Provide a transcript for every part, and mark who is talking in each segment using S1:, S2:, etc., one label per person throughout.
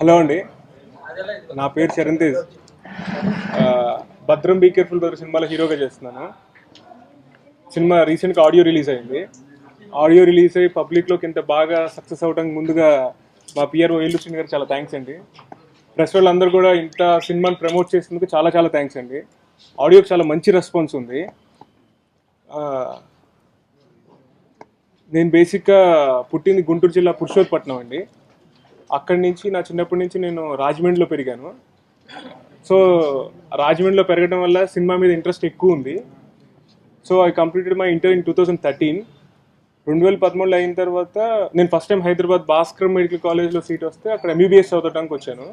S1: Hello అండి. నా పేరు చరణ్ తేజ్ భద్రం బీ కేర్ఫుల్ బ్రదర్ సినిమాలో హీరోగా చేస్తున్నాను. సినిమా రీసెంట్గా ఆడియో రిలీజ్ అయింది. ఆడియో రిలీజ్ అయ్యి పబ్లిక్లోకి ఇంత బాగా సక్సెస్ అవడానికి ముందుగా మా పిఆర్ఓ వేలుచిన గారు చాలా థ్యాంక్స్ అండి. ప్రెస్ వాళ్ళందరూ కూడా ఇంత సినిమాని ప్రమోట్ చేసినందుకు చాలా చాలా థ్యాంక్స్ అండి. ఆడియోకి చాలా మంచి రెస్పాన్స్ ఉంది. నేను బేసిక్గా పుట్టింది గుంటూరు జిల్లా పురుషోత్పట్నం అండి. అక్కడి నుంచి నా చిన్నప్పటి నుంచి నేను రాజమండ్రిలో పెరిగాను. సో రాజమండ్రిలో పెరగడం వల్ల సినిమా మీద ఇంట్రెస్ట్ ఎక్కువ ఉంది. So I completed my inter in two thousand thirteen. రెండు వేల పదమూడులో అయిన తర్వాత నేను first time Hyderabad Bhaskar medical కాలేజ్లో సీట్ వస్తే అక్కడ ఎంబీబీఎస్ చదవడానికి వచ్చాను.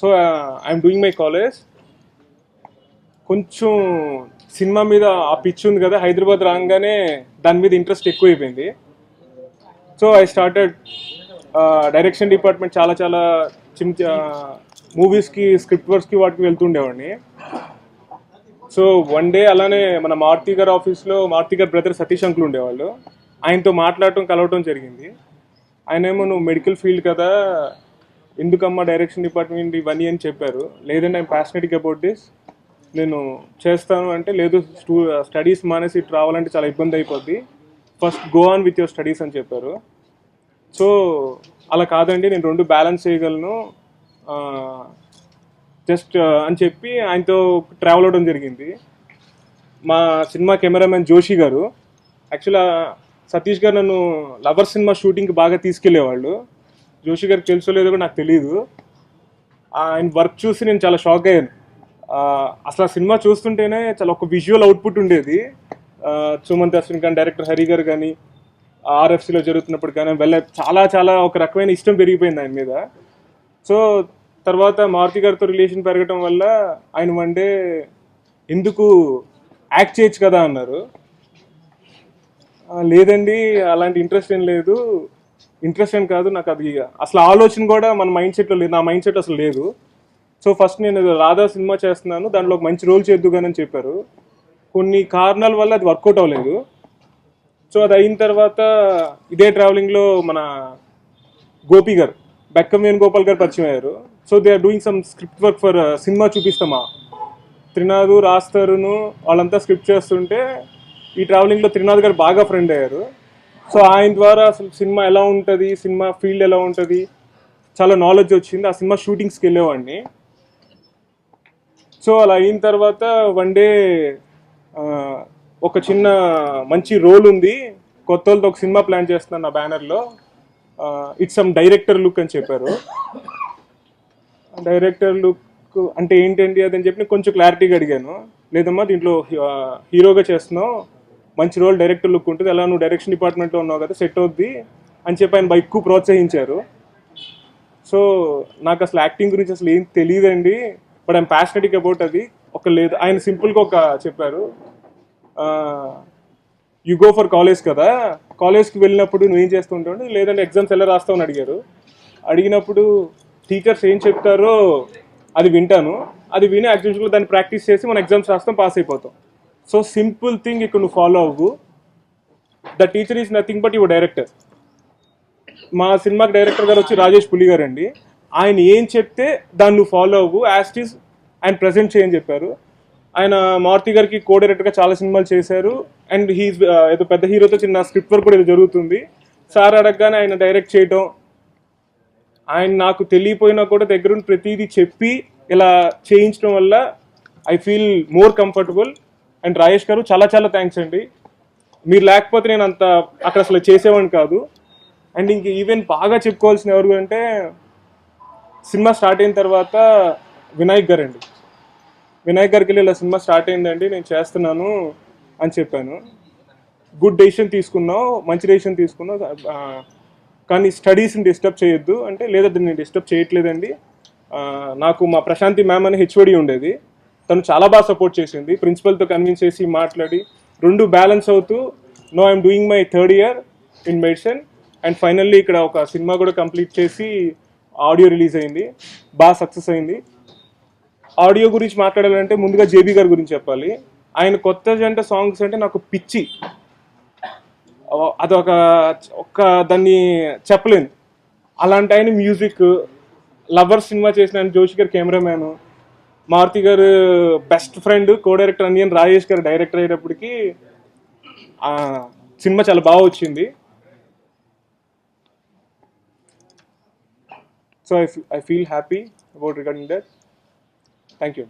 S1: So I'm doing my college. కొంచెం సినిమా మీద ఆ పిచ్ ఉంది కదా హైదరాబాద్ రాగానే దాని మీద ఇంట్రెస్ట్ ఎక్కువైపోయింది. So I started direction department చాలా చాలా చిన్న మూవీస్కి స్క్రిప్ట్ వర్క్స్కి వాటికి వెళ్తుండేవాడిని. సో వన్ డే అలానే మన మారుతి గారి ఆఫీస్లో మారుతి గారి బ్రదర్ సతీష్ అంకులు ఉండేవాళ్ళు. ఆయనతో మాట్లాడటం కలవటం జరిగింది. ఆయన ఏమో నువ్వు మెడికల్ ఫీల్డ్ కదా ఎందుకమ్మా డైరెక్షన్ డిపార్ట్మెంట్ ఇవన్నీ అని చెప్పారు. లేదంటే ఐమ్ ప్యాషనెట్గా అబౌట్ దిస్ నేను చేస్తాను అంటే లేదు స్టూ స్టడీస్ మానేసి ఇటు రావాలంటే చాలా ఇబ్బంది అయిపోద్ది. First go on with your studies అని చెప్పారు. సో అలా కాదండి నేను రెండు బ్యాలెన్స్ చేయగలను. జస్ట్ అని చెప్పి ఆయనతో ట్రావెల్ అవ్వడం జరిగింది. మా సినిమా కెమెరామెన్ జోషి గారు యాక్చువల్గా సతీష్ గారు నన్ను లవర్ సినిమా షూటింగ్కి బాగా తీసుకెళ్ళేవాళ్ళు జోషి గారికి తెలుసో లేదో కూడా నాకు తెలియదు ఆయన వర్క్ చూసి నేను చాలా షాక్ అయ్యాను. అసలు ఆ సినిమా చూస్తుంటేనే చాలా ఒక విజువల్ అవుట్పుట్ ఉండేది. సుమంత్ అశ్విన్ కానీ డైరెక్టర్ హరి గారు కానీ ఆర్ఎఫ్సిలో జరుగుతున్నప్పుడు కానీ వెళ్ళ చాలా చాలా ఒక రకమైన ఇష్టం పెరిగిపోయింది ఆయన మీద. సో తర్వాత మారుతి గారితో రిలేషన్ పెరగటం వల్ల ఆయన వన్ డే ఎందుకు యాక్ట్ చేయొచ్చు కదా అన్నారు. లేదండి అలాంటి ఇంట్రెస్ట్ ఏం లేదు. ఇంట్రెస్ట్ ఏం కాదు నాకు అది అసలు ఆలోచన కూడా మన మైండ్ సెట్లో లేదు. నా మైండ్ సెట్ అసలు లేదు. సో ఫస్ట్ నేను రాధా సినిమా చేస్తున్నాను. దాంట్లో ఒక మంచి రోల్ చేద్దుగానని చెప్పారు. కొన్ని కారణాల వల్ల అది వర్కౌట్ అవ్వలేదు. సో అది అయిన తర్వాత ఇదే ట్రావెలింగ్లో మన గోపి గారు బెక్కం వేణుగోపాల్ గారు పరిచయం అయ్యారు. So they are doing some script work for cinema చూపిస్తామా? Trinath రాస్తారును వాళ్ళంతా స్క్రిప్ట్ చేస్తుంటే ఈ ట్రావెలింగ్లో త్రినాథ్ గారు బాగా ఫ్రెండ్ అయ్యారు. సో ఆయన ద్వారా అసలు సినిమా ఎలా ఉంటుంది సినిమా ఫీల్డ్ ఎలా ఉంటుంది చాలా నాలెడ్జ్ వచ్చింది. ఆ సినిమా షూటింగ్స్కి వెళ్ళేవాడిని. సో అలా అయిన తర్వాత వన్ డే ఒక చిన్న మంచి రోల్ ఉంది. కొత్త వాళ్ళతో ఒక సినిమా ప్లాన్ చేస్తున్నాను నా బ్యానర్లో. ఇట్స్ సమ్ డైరెక్టర్ లుక్ అని చెప్పారు. డైరెక్టర్ లుక్ అంటే ఏంటండి అదని చెప్పి కొంచెం క్లారిటీగా అడిగాను. లేదమ్మా దీంట్లో హీరోగా చేస్తున్నావు. మంచి రోల్ డైరెక్టర్ లుక్ ఉంటుంది. అలా నువ్వు డైరెక్షన్ డిపార్ట్మెంట్లో ఉన్నావు కదా సెట్ అవుద్ది అని చెప్పి ఆయన ఎక్కువ ప్రోత్సహించారు. సో నాకు అసలు యాక్టింగ్ గురించి అసలు ఏం తెలియదండి. బట్ ఐమ్ ప్యాషనెటిక్ అబౌట్ అది. ఒక లేదు ఆయన సింపుల్గా ఒక చెప్పారు. యు గో ఫర్ కాలేజ్ కదా? కాలేజ్కి వెళ్ళినప్పుడు నువ్వు ఏం చేస్తుంటావు? లేదంటే ఎగ్జామ్స్ ఎలా రాస్తావు అని అడిగారు. అడిగినప్పుడు టీచర్స్ ఏం చెప్తారో అది వింటాను. అది విని యాక్చువల్గా దాన్ని ప్రాక్టీస్ చేసి మనం ఎగ్జామ్స్ రాస్తాం పాస్ అయిపోతాం. సో సింపుల్ థింగ్ ఇక్కడ నువ్వు ఫాలో అవ్వు. The teacher is nothing but your director మా సినిమాకి డైరెక్టర్ గారు వచ్చి రాజేష్ పులి గారు అండి ఆయన ఏం చెప్తే దాన్ని నువ్వు ఫాలో అవ్వు యాస్టీస్ ఆయన ప్రజెంట్ చేయని చెప్పారు. ఆయన మారుతి గారికి కో డైరెక్టర్గా చాలా సినిమాలు చేశారు. అండ్ హీస్ ఏదో పెద్ద హీరోతో చిన్న స్క్రిప్ట్ వర్క్ కూడా ఏదో జరుగుతుంది. సార్ అడగగానే ఆయన డైరెక్ట్ చేయటం ఆయన నాకు తెలియపోయినా కూడా దగ్గరుండి ప్రతిదీ చెప్పి ఇలా చేయించడం వల్ల I feel more comfortable. And Rajesh garu చాలా చాలా థ్యాంక్స్ అండి. మీరు లేకపోతే నేను అంత అక్కడ అసలు చేసేవాడిని కాదు. అండ్ ఇంక ఈవెన్ బాగా చెప్పుకోవాల్సిన ఎవరు అంటే సినిమా స్టార్ట్ అయిన తర్వాత వినాయక్ గారు అండి వినాయక్ గారికి వెళ్ళి ఇలా సినిమా స్టార్ట్ అయిందండి నేను చేస్తున్నాను అని చెప్పాను. గుడ్ డెసిషన్ తీసుకున్నావు మంచి డెసిషన్ తీసుకున్నావు కానీ స్టడీస్ని డిస్టర్బ్ చేయొద్దు. అంటే లేదా నేను డిస్టర్బ్ చేయట్లేదండి. నాకు మా ప్రశాంతి మ్యామ్ అని హెచ్ఓడి ఉండేది. తను చాలా బాగా సపోర్ట్ చేసింది. ప్రిన్సిపల్తో కన్విన్స్ చేసి మాట్లాడి రెండు బ్యాలెన్స్ అవుతూ no I'm doing my third year in medicine and finally ఇక్కడ ఒక సినిమా కూడా కంప్లీట్ చేసి ఆడియో రిలీజ్ అయింది. బాగా సక్సెస్ అయింది. ఆడియో గురించి మాట్లాడాలంటే ముందుగా జేబీ గారి గురించి చెప్పాలి. ఆయన కొత్త జంట సాంగ్స్ అంటే నాకు పిచ్చి. అదొక ఒక దాన్ని చెప్పలేను. అలాంటి ఆయన మ్యూజిక్ లవర్ సినిమా చేసిన ఆయన Joshi garu cameraman. Maruthi garu best friend co director onion Rajesh garu director అయ్యేటప్పటికి సినిమా చాలా బాగా వచ్చింది. So I I feel happy about regarding that thank you